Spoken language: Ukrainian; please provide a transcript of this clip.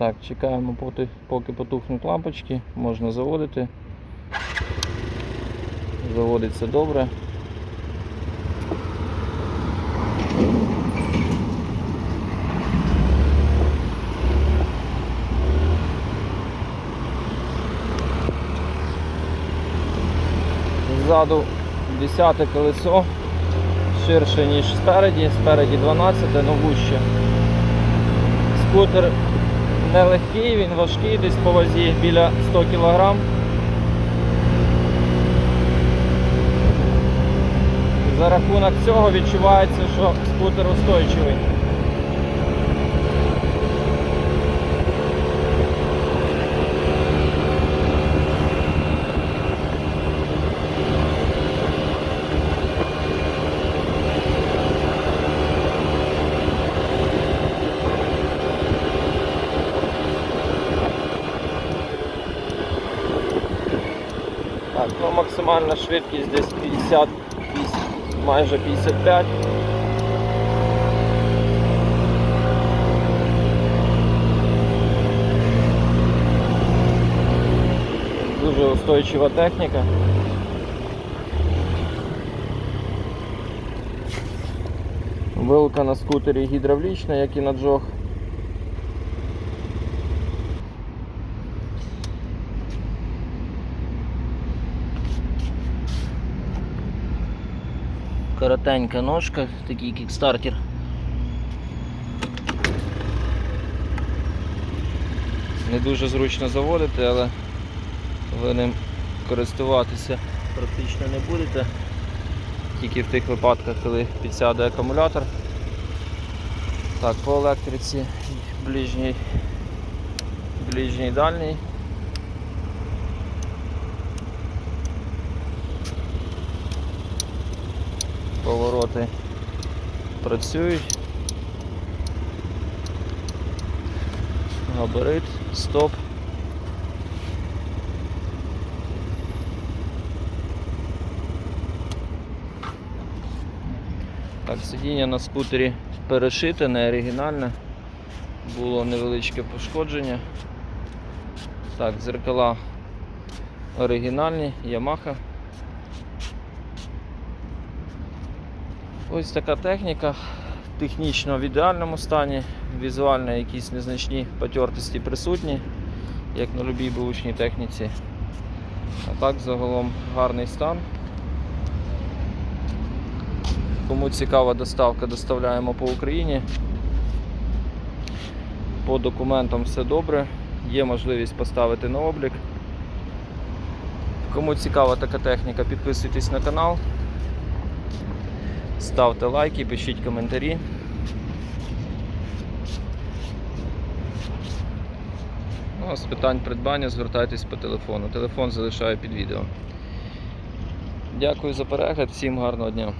Так, чекаємо, поки, поки потухнуть лампочки, можна заводити. Заводиться добре. Ззаду 10 колесо ширше, ніж спереді, спереді 12, но вуще. Скутер нелегкий, він важкий, десь по вазі біля 100 кг. За рахунок цього відчувається, що скутер устойчивий. Так, ну максимальна швидкість десь 50, 50 майже 55. Дуже устойчива техніка. Вилка на скутері гідравлічна, як і на джог. Коротенька ножка, такий кікстартер. Не дуже зручно заводити, але ви ним користуватися практично не будете. Тільки в тих випадках, коли підсяде акумулятор. Так, по електриці ближній, ближній дальній. Повороти працюють. Габарит, стоп. Так, сидіння на скутері перешите, не оригінальне. Було невеличке пошкодження. Так, дзеркала оригінальні, Yamaha. Ось така техніка, технічно в ідеальному стані, візуально якісь незначні потертості присутні, як на любій бушній техніці. А так загалом гарний стан. Кому цікава доставка, доставляємо по Україні. По документам все добре, є можливість поставити на облік. Кому цікава така техніка, підписуйтесь на канал. Ставте лайки, пишіть коментарі. Ну, а з питань придбання звертайтесь по телефону. Телефон залишаю під відео. Дякую за перегляд, всім гарного дня.